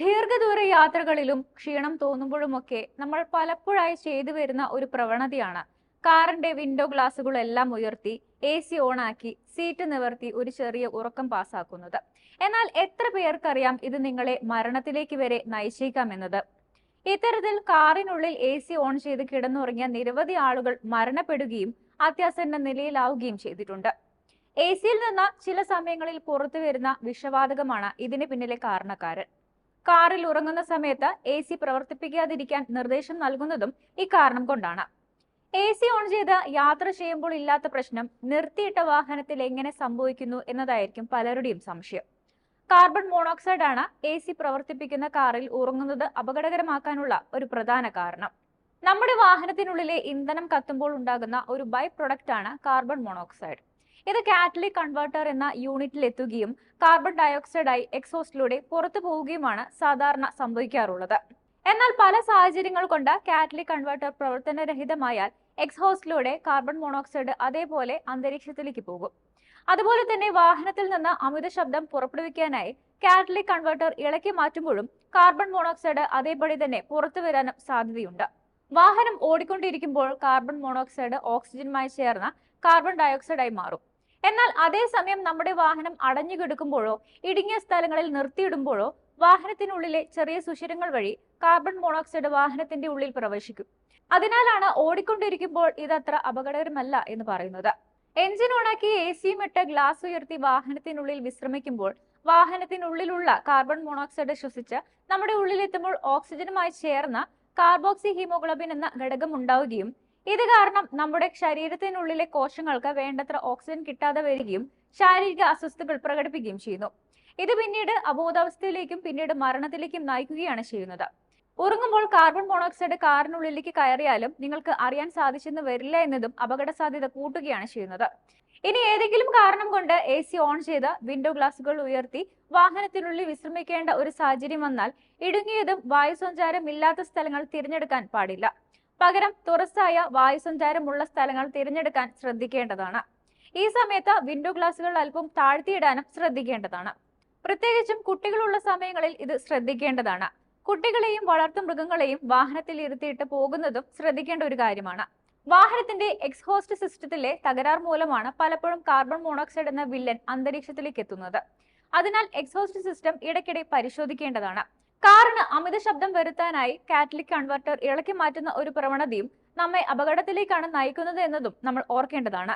ദീർഘദൂര യാത്രകളിലും ക്ഷീണം തോന്നുമ്പോഴുമൊക്കെ നമ്മൾ പലപ്പോഴായി ചെയ്തു വരുന്ന ഒരു പ്രവണതയാണ്. കാറിന്റെ വിൻഡോ ഗ്ലാസുകളെല്ലാം ഉയർത്തി എ സി ഓണാക്കി സീറ്റ് നിവർത്തി ഒരു ചെറിയ ഉറക്കം പാസ്സാക്കുന്നത്. എന്നാൽ എത്ര പേർക്കറിയാം ഇത് നിങ്ങളെ മരണത്തിലേക്ക് വരെ നയിച്ചേക്കാമെന്നത് ഇത്തരത്തിൽ കാറിനുള്ളിൽ എ സി ഓൺ ചെയ്ത് കിടന്നുറങ്ങിയ നിരവധി ആളുകൾ മരണപ്പെടുകയും അത്യാസന്ന നിലയിലാവുകയും ചെയ്തിട്ടുണ്ട്. എ സിയിൽ നിന്ന് ചില സമയങ്ങളിൽ പുറത്തു വരുന്ന വിഷവാതകമാണ് ഇതിന് പിന്നിലെ കാരണക്കാരൻ. കാറിൽ ഉറങ്ങുന്ന സമയത്ത് എ സി പ്രവർത്തിപ്പിക്കാതിരിക്കാൻ നിർദ്ദേശം നൽകുന്നതും ഇക്കാരണം കൊണ്ടാണ്. എ സി ഓൺ ചെയ്ത് യാത്ര ചെയ്യുമ്പോൾ ഇല്ലാത്ത പ്രശ്നം നിർത്തിയിട്ട വാഹനത്തിൽ എങ്ങനെ സംഭവിക്കുന്നു എന്നതായിരിക്കും പലരുടെയും സംശയം. കാർബൺ മോണോക്സൈഡ് ആണ് എ സി പ്രവർത്തിപ്പിക്കുന്ന കാറിൽ ഉറങ്ങുന്നത് അപകടകരമാക്കാനുള്ള ഒരു പ്രധാന കാരണം. നമ്മുടെ വാഹനത്തിനുള്ളിലെ ഇന്ധനം കത്തുമ്പോൾ ഉണ്ടാകുന്ന ഒരു ബൈ ആണ് കാർബൺ മോണോക്സൈഡ് ഇത് കാറ്റലിക് കൺവേർട്ടർ എന്ന യൂണിറ്റിൽ എത്തുകയും കാർബൺ ഡയോക്സൈഡായി എക്സോസ്റ്റിലൂടെ പുറത്തു പോവുകയുമാണ് സാധാരണ സംഭവിക്കാറുള്ളത്. എന്നാൽ പല സാഹചര്യങ്ങൾ കൊണ്ട് കാറ്റലിക് കൺവേർട്ടർ പ്രവർത്തനരഹിതമായാൽ എക്സോസ്റ്റിലൂടെ കാർബൺ മോണോക്സൈഡ് അതേപോലെ അന്തരീക്ഷത്തിലേക്ക് പോകും. അതുപോലെ തന്നെ വാഹനത്തിൽ നിന്ന് അമിത ശബ്ദം പുറപ്പെടുവിക്കാനായി കാറ്റലിക് കൺവേർട്ടർ ഇളക്കി മാറ്റുമ്പോഴും കാർബൺ മോണോക്സൈഡ് അതേപടി തന്നെ പുറത്തു വരാനും സാധ്യതയുണ്ട്. വാഹനം ഓടിക്കൊണ്ടിരിക്കുമ്പോൾ കാർബൺ മോണോക്സൈഡ് ഓക്സിജനുമായി ചേർന്ന കാർബൺ ഡയോക്സൈഡായി മാറും. എന്നാൽ അതേസമയം നമ്മുടെ വാഹനം അടഞ്ഞു കിടക്കുമ്പോഴോ ഇടുങ്ങിയ സ്ഥലങ്ങളിൽ നിർത്തിയിടുമ്പോഴോ വാഹനത്തിനുള്ളിലെ ചെറിയ സുഷിരങ്ങൾ വഴി കാർബൺ മോണോക്സൈഡ് വാഹനത്തിന്റെ ഉള്ളിൽ പ്രവേശിക്കും. അതിനാലാണ് ഓടിക്കൊണ്ടിരിക്കുമ്പോൾ ഇതത്ര അപകടകരമല്ല എന്ന് പറയുന്നത്. എഞ്ചിൻ ഓണാക്കി എ സിയും ഇട്ട് ഗ്ലാസ് ഉയർത്തി വാഹനത്തിനുള്ളിൽ വിശ്രമിക്കുമ്പോൾ വാഹനത്തിനുള്ളിലുള്ള കാർബൺ മോണോക്സൈഡ് ശ്വസിച്ച് നമ്മുടെ ഉള്ളിലെത്തുമ്പോൾ ഓക്സിജനുമായി ചേർന്ന കാർബോക്സി ഹീമോഗ്ലോബിൻ എന്ന ഘടകം ഉണ്ടാവുകയും ഇത് കാരണം നമ്മുടെ ശരീരത്തിനുള്ളിലെ കോശങ്ങൾക്ക് വേണ്ടത്ര ഓക്സിജൻ കിട്ടാതെ വരികയും ശാരീരിക അസ്വസ്ഥതകൾ പ്രകടിപ്പിക്കുകയും ചെയ്യുന്നു. ഇത് പിന്നീട് അബോധാവസ്ഥയിലേക്കും പിന്നീട് മരണത്തിലേക്കും നയിക്കുകയാണ് ചെയ്യുന്നത്. ഉറങ്ങുമ്പോൾ കാർബൺ മോണോക്സൈഡ് കാറിനുള്ളിലേക്ക് കയറിയാലും നിങ്ങൾക്ക് അറിയാൻ സാധിച്ചെന്ന് വരില്ല എന്നതും അപകട സാധ്യത കൂട്ടുകയാണ് ചെയ്യുന്നത്. ഇനി ഏതെങ്കിലും കാരണം കൊണ്ട് എ സി ഓൺ ചെയ്ത് വിൻഡോ ഗ്ലാസുകൾ ഉയർത്തി വാഹനത്തിനുള്ളിൽ വിശ്രമിക്കേണ്ട ഒരു സാഹചര്യം വന്നാൽ ഇടുങ്ങിയതും വായുസഞ്ചാരം ഇല്ലാത്ത സ്ഥലങ്ങൾ തിരഞ്ഞെടുക്കാൻ പാടില്ല. പകരം തുറസ്സായ വായുസഞ്ചാരമുള്ള സ്ഥലങ്ങൾ തിരഞ്ഞെടുക്കാൻ ശ്രദ്ധിക്കേണ്ടതാണ്. ഈ സമയത്ത് വിൻഡോ ഗ്ലാസുകൾ അല്പം താഴ്ത്തിയിടാനും ശ്രദ്ധിക്കേണ്ടതാണ്. പ്രത്യേകിച്ചും കുട്ടികളുള്ള സമയങ്ങളിൽ ഇത് ശ്രദ്ധിക്കേണ്ടതാണ്. കുട്ടികളെയും വളർത്തു മൃഗങ്ങളെയും വാഹനത്തിൽ ഇരുത്തിയിട്ട് പോകുന്നതും ശ്രദ്ധിക്കേണ്ട ഒരു കാര്യമാണ്. വാഹനത്തിന്റെ എക്സ്ഹോസ്റ്റ് സിസ്റ്റത്തിലെ തകരാർ മൂലമാണ് പലപ്പോഴും കാർബൺ മോണോക്സൈഡ് എന്ന വില്ലൻ അന്തരീക്ഷത്തിലേക്ക് എത്തുന്നത്. അതിനാൽ എക്സ്ഹോസ്റ്റ് സിസ്റ്റം ഇടയ്ക്കിടെ പരിശോധിക്കേണ്ടതാണ്. കാറിന് അമിത ശബ്ദം വരുത്താനായി കാറ്റലിക് കൺവെർട്ടർ ഇളക്കി മാറ്റുന്ന ഒരു പ്രവണതയും നമ്മെ അപകടത്തിലേക്കാണ് നയിക്കുന്നത് എന്നതും നമ്മൾ ഓർക്കേണ്ടതാണ്.